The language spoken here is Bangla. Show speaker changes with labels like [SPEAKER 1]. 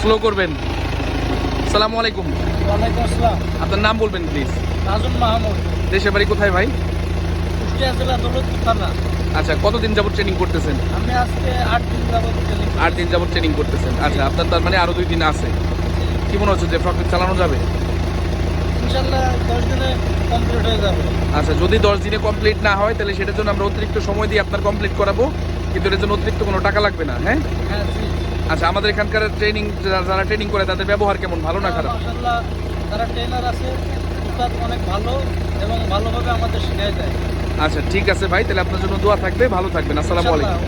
[SPEAKER 1] স্লো করবেন। সালামু আলাইকুম।
[SPEAKER 2] ওয়ালাইকুম আসসালাম।
[SPEAKER 1] আপনার নাম বলবেন প্লিজ
[SPEAKER 2] নাজুম মাহমুদ।
[SPEAKER 1] দেশের বাড়ি কোথায় ভাই?
[SPEAKER 2] কুষ্টিয়া জেলা দৌলতপুর থানা।
[SPEAKER 1] আচ্ছা কতদিন যাবত ট্রেনিং করতেছেন?
[SPEAKER 2] আমি আজকে আট দিন যাবত ট্রেনিং
[SPEAKER 1] আট দিন যাবত ট্রেনিং করতেছেন। আচ্ছা আপনার তার মানে আরও দুই দিন আছে। কি মনে হচ্ছে যে ফ্রকলিফ চালানো যাবে?
[SPEAKER 2] ইনশাল্লাহ দশ দিনে কমপ্লিট হয়ে যাবে।
[SPEAKER 1] আচ্ছা যদি দশ দিনে কমপ্লিট না হয় তাহলে সেটার জন্য আমরা অতিরিক্ত সময় দিয়ে আপনার কমপ্লিট করাবো। কিন্তু এর জন্য অতিরিক্ত কোনো টাকা লাগবে না হ্যাঁ?
[SPEAKER 2] হ্যাঁ
[SPEAKER 1] আচ্ছা আমাদের এখানকার ট্রেনিং যারা ট্রেনিং করে তাদের ব্যবহার কেমন? ভালো না খারাপ?
[SPEAKER 2] তারা ট্রেনার আছে অনেক ভালো এবং ভালোভাবে আমাদের শেখায় দেয়।
[SPEAKER 1] আচ্ছা ঠিক আছে ভাই তাহলে আপনার জন্য দোয়া থাকবে ভালো থাকবেন আসসালামু আলাইকুম।